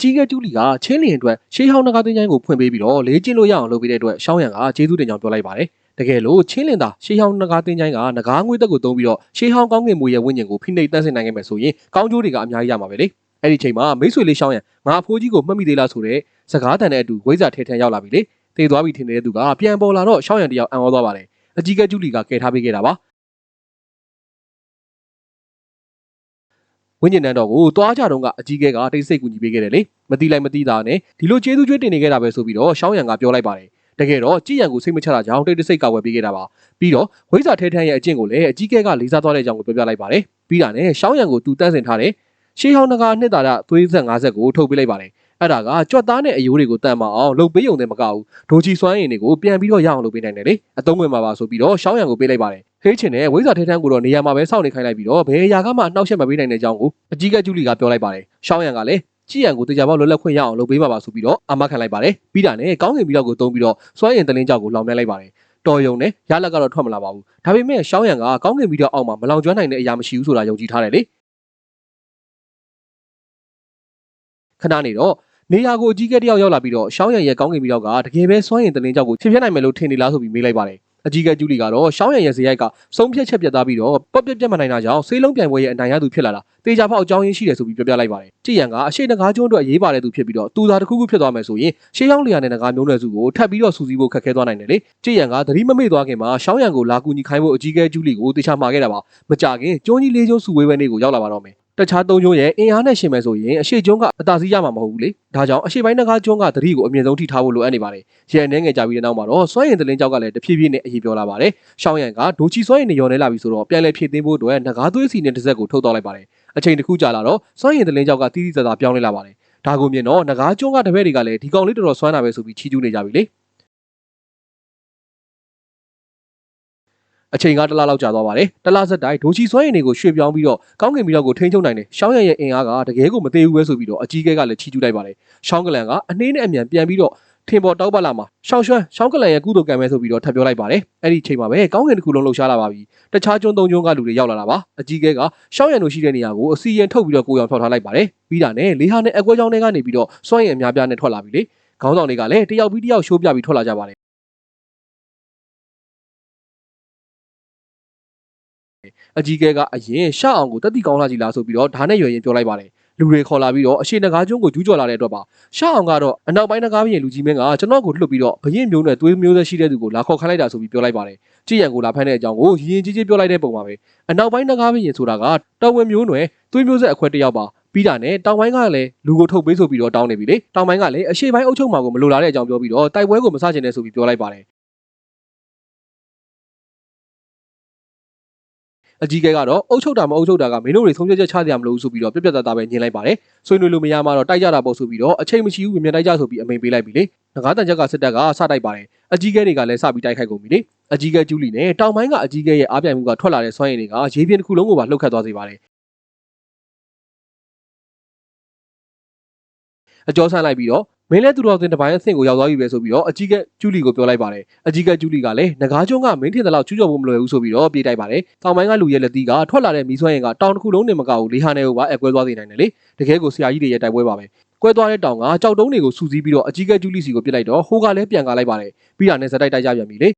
ကြီးကဲကျူးလီကချင်းလင်အတွက်ရှေးဟောင်းနဂါတင်းချိုင်းကိုဖွင့်ပေးပြီးတော့လေးကျင်းလို့ရအောင်လုပ်ပေးတဲ့အတွက်ရှောင်းရံကကျေးဇူးတင်ကြောင်းပြောလိုက်ပါတယ်တကယ်လို့ချင်းလင်သာရှေးဟောင်းနဂါတင်းချိုင်းကနဂါငွေတက်ကိုသုံးပြီးတော့ရှေးဟောင်းကောင်းကင်မွေရဲ့ဝိညာဉ်ကိုဖိနှိပ်တန့်စင်နိုင်ခဲ့မယ်ဆိုရင်ကောင်းကျိုးတွေကအများကြီးရမှာပဲလေအဲ့ဒီချိန်မှာမိတ်ဆွေလေးရှောင်းရံငါအဖိုးကြီးကိုမှတ်မိသေးလားဆိုတဲ့စကားတန်တဲ့အတူဝိဇ္ဇာထဲထန်ရောက်လာပြီလေတေးသွားပြီထင်နေတဲ့သူကပြန်ပေါ်လာတော့ရှောင်းရံတယောက်အံ့ဩသွားပါတယ်အကြီးကဲကျူးလီကကယ်ထားပေးခဲ့တာပါ ဝိညာဉ်တန်းတော်ကိုတွားကြတော့ကအကြီးကဲကတိတ်ဆိတ်ကူညီပေးခဲ့တယ်လေမတိလိုက်မတိတာနဲ့ဒီလိုကျေးဇူးကျွေးတင်နေခဲ့တာပဲဆိုပြီးတော့ရှောင်းရံကပြောလိုက်ပါတယ်တကယ်တော့ကြည်ရံကိုစိတ်မချတာကြောင့်တိတ်တဆိတ်ကာဝယ်ပေးခဲ့တာပါပြီးတော့ဝိဇ္ဇာထဲထန်းရဲ့အကျင့်ကိုလည်းအကြီးကဲကလေးစားသွားတဲ့အကြောင်းကိုပြောပြလိုက်ပါတယ်ပြီးတာနဲ့ရှောင်းရံကိုတူတန့်စင်ထားတဲ့ရှေးဟောင်းနဂါနှစ်တာရသွေးဆက်50ကိုထုတ်ပေးလိုက်ပါတယ်အဲ့ဒါကကြွက်သားနဲ့အယိုးတွေကိုတန်မအောင်လုပ်ပေးုံနဲ့မကဘူးဒိုချီစွမ်းရည်တွေကိုပြန်ပြီးတော့ရအောင်လုပ်ပေးနိုင်တယ်လေအသုံးဝင်မှာပါဆိုပြီးတော့ရှောင်းရံကိုပေးလိုက်ပါတယ် ဟေးချင်တဲ့ဝိဇ္ဇာထဲထန်းကိုတော့နေရာမှာပဲစောင့်နေခိုင်းလိုက်ပြီးတော့ဘယ်အရာကမှနှောက်ယှက်မပေးနိုင်တဲ့အကြောင်းကိုအကြီးကကျူလီကပြောလိုက်ပါတယ်ရှောင်းရံကလည်းကြည်ရံကိုတရားပေါက်လွတ်လပ်ခွင့်ရအောင်လုပ်ပေးမှာပါဆိုပြီးတော့အာမခံလိုက်ပါတယ်ပြီးတာနဲ့ကောင်းကင်ပြီးတော့ကိုတုံးပြီးတော့စွမ်းရည်တလင်းကြောက်ကိုလောင်မြလိုက်ပါတယ်တော်ယုံနဲ့ရလက်ကတော့ထွက်မလာပါဘူးဒါပေမဲ့ရှောင်းရံကကောင်းကင်ပြီးတော့အောက်မှာမလောင်ကျွမ်းနိုင်တဲ့အရာမရှိဘူးဆိုတာယုံကြည်ထားတယ်လေခဏနေတော့နေရာကိုအကြီးကဲတယောက်ရောက်လာပြီးတော့ရှောင်းရံရဲ့ကောင်းကင်ပြီးတော့ကတကယ်ပဲစွမ်းရည်တလင်းကြောက်ကိုဖြစ်ပြနိုင်မယ်လို့ထင်နေလားဆိုပြီးမေးလိုက်ပါတယ် အကြီးကဲကျူလီကတော့ရှောင်းရံရဲ့ဇေယိုက်ကဆုံးဖြတ်ချက်ပြတ်သားပြီးတော့ပော့ပြက်ပြက်မနိုင်တာကြောင့်ဆေးလုံးပြိုင်ပွဲရဲ့အနိုင်ရသူဖြစ်လာတာတေချာဖောက်အကြောင်းရင်းရှိတယ်ဆိုပြီးပြောပြလိုက်ပါတယ်ကြည်ရန်ကအရှိနဂါကျွန်းအတွက်ရေးပါတယ်သူဖြစ်ပြီးတော့သူသာတစ်ခုခုဖြစ်သွားမယ်ဆိုရင်ရှေးဟောင်းလျာနဲ့နဂါမျိုးနွယ်စုကိုထပ်ပြီးတော့စူးစီးဖို့ခက်ခဲသွားနိုင်တယ်လေကြည်ရန်ကသတိမမေ့သွားခင်မှာရှောင်းရံကိုလာကူညီခိုင်းဖို့အကြီးကဲကျူလီကိုတေချာမှာခဲ့တာပါမကြခင်ကျွန်းကြီးလေးကျွန်းစုဝေးပွဲနေ့ကိုရောက်လာပါတော့မယ် တခြားသုံးကျွန်းရဲ့အင်အားနဲ့ရှင်မယ်ဆိုရင်အရှိကျွန်းကအသာစီးရမှာမဟုတ်ဘူးလေဒါကြောင့်အရှိပိုင်းနဂါကျွန်းကသတိကိုအမြင့်ဆုံးထိထားဖို့လိုအပ်နေပါတယ်ရဲအနေငယ်ကြပြီးတဲ့နောက်မှာတော့စွမ်းရင်တလင်းကြောက်ကလည်းတဖြည်းဖြည်းနဲ့အရေးပြောလာပါတယ်ရှောင်းရံကဒိုချီစွမ်းရင်နေရော်နေလာပြီဆိုတော့ပြန်လဲဖြည့်သိမ်းဖို့အတွက်နဂါသွေးစီနဲ့တစ်စက်ကိုထုတ်တော့လိုက်ပါတယ်အချိန်တစ်ခုကြာလာတော့စွမ်းရင်တလင်းကြောက်ကတီးတီးသာသာပြောင်းလဲလာပါတယ်ဒါကိုမြင်တော့နဂါကျွန်းကတပည့်တွေကလည်းဒီကောင်လေးတော်တော်စွမ်းတာပဲဆိုပြီးချီးကျူးနေကြပြီလေ အချိန်ကတစ်လလောက်ကြာသွားပါတယ်တစ်လဆက်တိုင်းဒိုချီစွမ်းရည်တွေကိုရွှေ့ပြောင်းပြီးတော့ကောင်းကင်ပြီးတော့ကိုထိန်းချုပ်နိုင်တယ်ရှောင်းရရဲ့အင်အားကတကယ်ကိုမသေးဘူးပဲဆိုပြီးတော့အကြီးကဲကလည်းချီးကျူးလိုက်ပါတယ်ရှောင်းကလန်ကအနှင်းနဲ့အမြန်ပြန်ပြီးတော့ထင်ပေါ်တောက်ပတ်လာမှာရှောင်းရွှမ်းရှောင်းကလန်ရဲ့ကုသိုလ်ကံပဲဆိုပြီးတော့ထပ်ပြောလိုက်ပါတယ်အဲ့ဒီချိန်မှာပဲကောင်းကင်တစ်ခုလုံးလှုပ်ရှားလာပါပြီတခြားကျွန်းသုံးကျွန်းကလူတွေရောက်လာတာပါအကြီးကဲကရှောင်းရံတို့ရှိတဲ့နေရာကိုအစီရင်ထုတ်ပြီးတော့ကိုရောင်ဖောက်ထားလိုက်ပါတယ်ပြီးတာနဲ့လေးဟာနဲ့အကွဲချောင်းတွေကနေပြီးတော့စွန့်ရည်အများပြားနဲ့ထွက်လာပြီလေခေါင်းဆောင်တွေကလည်းတယောက်ပြီးတယောက်ရှိုးပြပြီးထွက်လာကြပါတယ် အကြီးကဲကအရင်ရှောက်အောင်ကိုတက်တိကောင်းလာကြည်လားဆိုပြီးတော့ဓာနဲ့ရွယ်ရင်ပြောလိုက်ပါတယ်လူတွေခေါ်လာပြီးတော့အရှိနဂါကျွန်းကိုကျူးကျော်လာတဲ့အတွက်ပါရှောက်အောင်ကတော့အနောက်ပိုင်းနဂါဘရင်လူကြီးမင်းကကျွန်တော်ကိုလှုပ်ပြီးတော့ဘရင်မျိုးနဲ့သွေးမျိုးသက်ရှိတဲ့သူကိုလာခေါ်ခိုင်းလိုက်တာဆိုပြီးပြောလိုက်ပါတယ်ကြည်ရန်ကိုလာဖမ်းတဲ့အကြောင်းကိုရင်းကြီးကြီးပြောလိုက်တဲ့ပုံပါပဲအနောက်ပိုင်းနဂါဘရင်ဆိုတာကတော်ဝင်မျိုးနွယ်သွေးမျိုးဆက်အခွဲတစ်ယောက်ပါပြီးတာနဲ့တောင်ပိုင်းကလည်းလူကိုထုတ်ပေးဆိုပြီးတော့တောင်းနေပြီလေတောင်ပိုင်းကလည်းအရှိပိုင်းအုပ်ချုပ်မှာကိုမလိုလားတဲ့အကြောင်းပြောပြီးတော့တိုက်ပွဲကိုမစချင်တဲ့ဆိုပြီးပြောလိုက်ပါတယ် အကြီးကဲကတော့အုပ်ချုပ်တာမအုပ်ချုပ်တာကမင်းတို့တွေဆုံးဖြတ်ချက်ချကြရမလို့ဆိုပြီးတော့ပြက်ပြက်သားသားပဲညင်လိုက်ပါတယ်ဆွေးနွေးလို့မရမှတော့တိုက်ကြတာပေါ့ဆိုပြီးတော့အချိန်မရှိဘူးပြင်တိုက်ကြဆိုပြီးအမိန်ပေးလိုက်ပြီလေငကားတန်ချက်ကစစ်တပ်ကစတိုက်ပါတယ်အကြီးကဲတွေကလည်းစပြီးတိုက်ခိုက်ကုန်ပြီလေအကြီးကဲကျူးလီနဲ့တောင်ပိုင်းကအကြီးကဲရဲ့အားပြိုင်မှုကထွက်လာတဲ့စွမ်းရည်တွေကရေပြင်တစ်ခုလုံးကိုပါလှုပ်ခတ်သွားစေပါတယ်အကျော်ဆန်းလိုက်ပြီးတော့ မင်းလဲသူတော်စင်တစ်ပိုင်းအဆင့်ကိုရောက်သွားပြီပဲဆိုပြီးတော့အကြီးကဲကျူလီကိုပြောလိုက်ပါတယ်အကြီးကဲကျူလီကလည်းငကားကျွန်းကမင်းထင်တဲ့လောက်ကျူးကျော်ဖို့မလွယ်ဘူးဆိုပြီးတော့ပြေးတိုက်ပါတယ်တောင်ပိုင်းကလူရဲ့လက်သီးကထွက်လာတဲ့မီးစွမ်းရင်ကတောင်တစ်ခုလုံးနဲ့မကဘူးလေးဟာနဲ့ကိုပါအကွဲသွားစေနိုင်တယ်လေတကယ်ကိုဆရာကြီးတွေရဲ့တိုက်ပွဲပါပဲကွဲသွားတဲ့တောင်ကကြောက်တုံးတွေကိုစူးစီးပြီးတော့အကြီးကဲကျူလီစီကိုပြစ်လိုက်တော့ဟိုကလည်းပြန်ကားလိုက်ပါတယ်ပြီးတာနဲ့ဇက်တိုက်တိုက်ကြပြန်ပြီလေ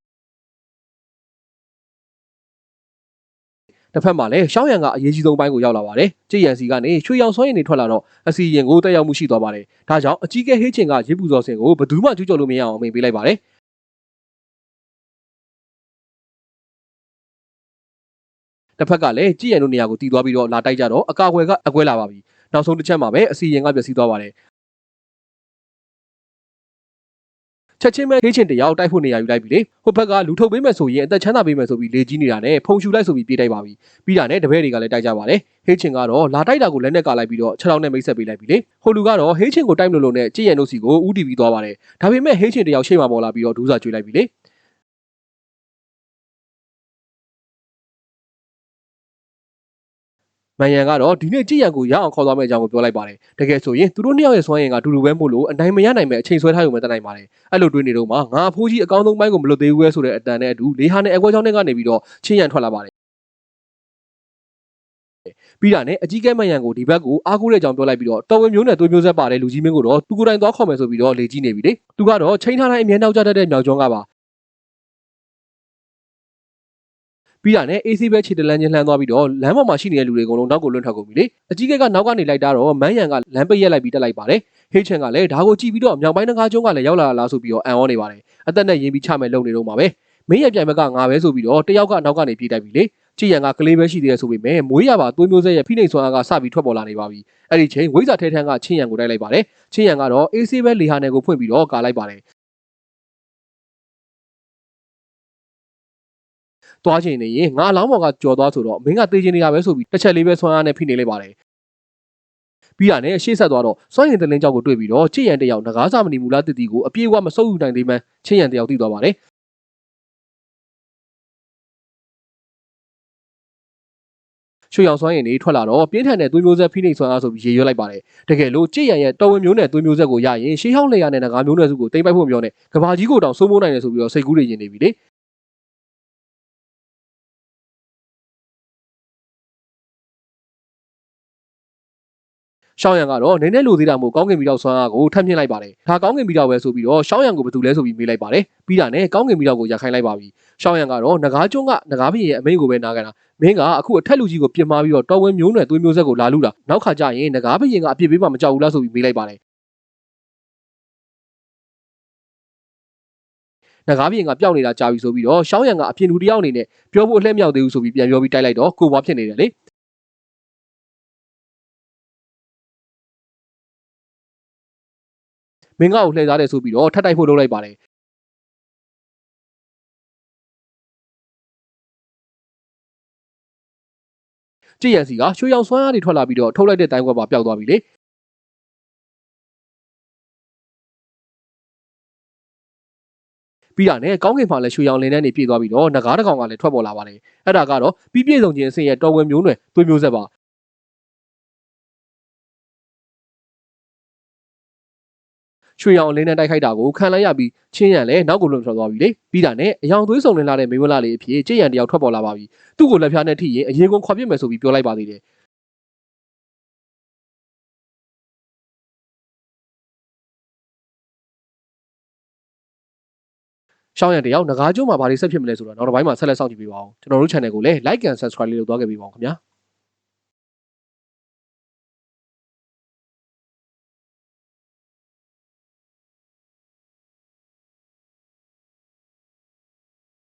တစ်ဖက်မှာလည်းရှောင်းရံကအရေးကြီးဆုံးပိုင်းကိုရောက်လာပါတယ်။ကြည်ရန်စီကနေရွှေရောင်စွမ်းရည်တွေထွက်လာတော့အစီရင်ကိုတက်ရောက်မှုရှိသွားပါတယ်။ဒါကြောင့်အကြီးကဲဟေးချင်ကရေပူဇော်စင်ကိုဘယ်သူမှကျူးကျော်လို့မရအောင်အမိန့်ပေးလိုက်ပါတယ်။တစ်ဖက်ကလည်းကြည်ရန်တို့နေရာကိုတီးသွားပြီးတော့လာတိုက်ကြတော့အကာအကွယ်ကအကွဲလာပါပြီ။နောက်ဆုံးတစ်ချက်မှာပဲအစီရင်ကပျက်စီးသွားပါတယ် ချက်ချင်းပဲခေးချင်တယောက်တိုက်ဖို့နေရာယူလိုက်ပြီလေဟိုဘက်ကလူထုတ်ပေးမယ်ဆိုရင်အသက်ချမ်းသာပေးမယ်ဆိုပြီးလေကြီးနေတာနဲ့ဖုန်ရှူလိုက်ဆိုပြီးပြေးတိုက်ပါပြီပြီးတာနဲ့တပည့်တွေကလည်းတိုက်ကြပါတယ်ဟေးချင်ကတော့လာတိုက်တာကိုလက်နဲ့ကလိုက်ပြီးတော့ခြေထောက်နဲ့မိတ်ဆက်ပေးလိုက်ပြီလေဟိုလူကတော့ဟေးချင်ကိုတိုက်မလို့လို့နဲ့ကြည်ရန်တို့စီကိုဥတီပြီးသွားပါတယ်ဒါပေမဲ့ဟေးချင်တယောက်ရှေ့မှာပေါ်လာပြီးတော့ဒူးစာကျွေးလိုက်ပြီလေ မန်ယန်ကတော့ဒီနေ့ကြည်ရန်ကိုရအောင်ခေါ်သွားမယ့်အကြောင်းကိုပြောလိုက်ပါတယ်တကယ်ဆိုရင်သူတို့နှစ်ယောက်ရဲ့စွမ်းရည်ကအတူတူပဲမို့လို့အနိုင်မရနိုင်မဲ့အချိန်ဆွဲထားရုံပဲတတ်နိုင်ပါတယ်အဲ့လိုတွေးနေတော့မှငါအဖိုးကြီးအကောင်းဆုံးပိုင်းကိုမလွတ်သေးဘူးပဲဆိုတဲ့အတန်နဲ့အတူလေးဟာနဲ့အကွဲချောင်းတွေကနေပြီးတော့ချင်းရန်ထွက်လာပါတယ်ပြီးတာနဲ့အကြီးကဲမယန်ကိုဒီဘက်ကိုအားကိုးတဲ့အကြောင်းပြောလိုက်ပြီးတော့တော်ဝင်မျိုးနဲ့သွေးမျိုးဆက်ပါတဲ့လူကြီးမင်းကိုတော့သူကိုယ်တိုင်သွားခေါ်မယ်ဆိုပြီးတော့လေကြီးနေပြီလေသူကတော့ချိန်ထားတိုင်းအမြဲနောက်ကျတတ်တဲ့မြောက်ကျွန်းကပါ ပြီးတာနဲ့ AC ပဲခြေတလန်းချင်းလှမ်းသွားပြီးတော့လမ်းပေါ်မှာရှိနေတဲ့လူတွေအကုန်လုံးနောက်ကိုလွတ်ထွက်ကုန်ပြီလေအကြီးကဲကနောက်ကနေလိုက်တာတော့မန်းရန်ကလမ်းပိတ်ရက်လိုက်ပြီးတက်လိုက်ပါတယ်ဟိတ်ချန်ကလည်းဒါကိုကြည့်ပြီးတော့မြောက်ပိုင်းတကားကျွန်းကလည်းရောက်လာလားဆိုပြီးတော့အံ့ဩနေပါတယ်အသက်နဲ့ရင်းပြီးချမယ်လုံနေတော့မှာပဲမင်းရဲ့ပြိုင်ဘက်ကငါပဲဆိုပြီးတော့တယောက်ကနောက်ကနေပြေးတိုက်ပြီလေကြည်ရန်ကကလေးပဲရှိသေးတယ်ဆိုပေမဲ့မွေးရပါသွေးမျိုးဆက်ရဲ့ဖိနှိပ်စွမ်းအားကစပြီးထွက်ပေါ်လာနေပါပြီအဲ့ဒီချိန်ဝိဇ္ဇာထဲထန်းကချင်းရန်ကိုတိုက်လိုက်ပါတယ်ချင်းရန်ကတော့ AC ပဲလေဟာနယ်ကိုဖွင့်ပြီးတော့ကာလိုက်ပါတယ် သွားချင်နေရင်ငါအလောင်းပေါ်ကကြော်သွားဆိုတော့မင်းကတေးချင်နေရပဲဆိုပြီးတစ်ချက်လေးပဲဆွမ်းအားနဲ့ဖိနေလိုက်ပါတယ်ပြီးတာနဲ့ရှေ့ဆက်သွားတော့စွန့်ရင်တလင်းကြောက်ကိုတွေ့ပြီးတော့ချစ်ရန်တယောက်ငကားစာမဏီမူလာတတီကိုအပြေးအဝမဆုပ်ယူနိုင်သေးမှန်းချစ်ရန်တယောက်သိသွားပါတယ်ရွှေရောင်စွမ်းရင်တွေထွက်လာတော့ပြင်းထန်တဲ့သွေးမျိုးဆက်ဖိနှိပ်စွမ်းအားဆိုပြီးရေရွက်လိုက်ပါတယ်တကယ်လို့ချစ်ရန်ရဲ့တော်ဝင်မျိုးနဲ့သွေးမျိုးဆက်ကိုရရင်ရှေးဟောင်းလေယာနဲ့ငကားမျိုးနွယ်စုကိုတိမ့်ပိုက်ဖို့ပြောနေကဘာကြီးကိုတောင်စိုးမိုးနိုင်တယ်ဆိုပြီးတော့စိတ်ကူးတွေရင်နေပြီလေ ရှောင်းရံကတော့နည်းနည်းလိုသေးတာမို့ကောင်းကင်မီတော့ဆွမ်းအားကိုထပ်မြင့်လိုက်ပါတယ်။ဒါကောင်းကင်မီတော့ပဲဆိုပြီးတော့ရှောင်းရံကိုဘယ်သူလဲဆိုပြီးမေးလိုက်ပါတယ်။ပြီးတာနဲ့ကောင်းကင်မီတော့ကိုရခိုင်းလိုက်ပါပြီ။ရှောင်းရံကတော့ငကားကျွန်းကငကားဘရင်ရဲ့အမိန့်ကိုပဲနားကန်တာ။မင်းကအခုအထက်လူကြီးကိုပြစ်မှားပြီးတော့တော်ဝင်မျိုးနွယ်သွေးမျိုးဆက်ကိုလာလူတာ။နောက်ခါကျရင်ငကားဘရင်ကအပြစ်ပေးမှမကြောက်ဘူးလားဆိုပြီးမေးလိုက်ပါတယ်။ငကားပြင်ကပျောက်နေတာကြာပြီဆိုပြီးတော့ရှောင်းရံကအပြင်လူတစ်ယောက်အနေနဲ့ပြောဖို့အလှည့်မြောက်သေးဘူးဆိုပြီးပြန်ပြောပြီးတိုက်လိုက်တော့ကိုဘွားဖြစ်နေတယ်လေ မင်းကကိုလှည့်စားတယ်ဆိုပြီးတော့ထပ်တိုက်ဖို့လုပ်လိုက်ပါတယ်ကြည်ရန်စီကရွှေရောင်ဆွမ်းအားတွေထွက်လာပြီးတော့ထုတ်လိုက်တဲ့တိုင်းကွက်ပါပျောက်သွားပြီလေပြီးတာနဲ့ကောင်းကင်မှာလည်းရွှေရောင်လင်းထဲနေပြည့်သွားပြီးတော့ငကားတစ်ကောင်ကလည်းထွက်ပေါ်လာပါတယ်အဲ့ဒါကတော့ပြီးပြည့်စုံခြင်းအဆင့်ရဲ့တော်ဝင်မျိုးနွယ်သွေးမျိုးဆက်ပါ ရွှေရောင်အလင်းနဲ့တိုက်ခိုက်တာကိုခံလိုက်ရပြီးချင်းရန်လည်းနောက်ကိုလွန်ထွက်သွားပြီလေပြီးတာနဲ့အယောင်သွေးစုံလင်းလာတဲ့မိမလာလေးအဖြစ်ချစ်ရန်တယောက်ထွက်ပေါ်လာပါပြီသူ့ကိုလက်ဖျားနဲ့ထိရင်အရင်ကုန်ခွာပြစ်မယ်ဆိုပြီးပြောလိုက်ပါသေးတယ်ရှောင်းရံတယောက်ငကားကျုံးမှာဘာတွေဆက်ဖြစ်မလဲဆိုတော့နောက်တစ်ပိုင်းမှာဆက်လက်စောင့်ကြည့်ပေးပါအောင်ကျွန်တော်တို့ channel ကိုလည်း like and subscribe လေးလုပ်သွားခဲ့ပေးပါအောင်ခင်ဗျာ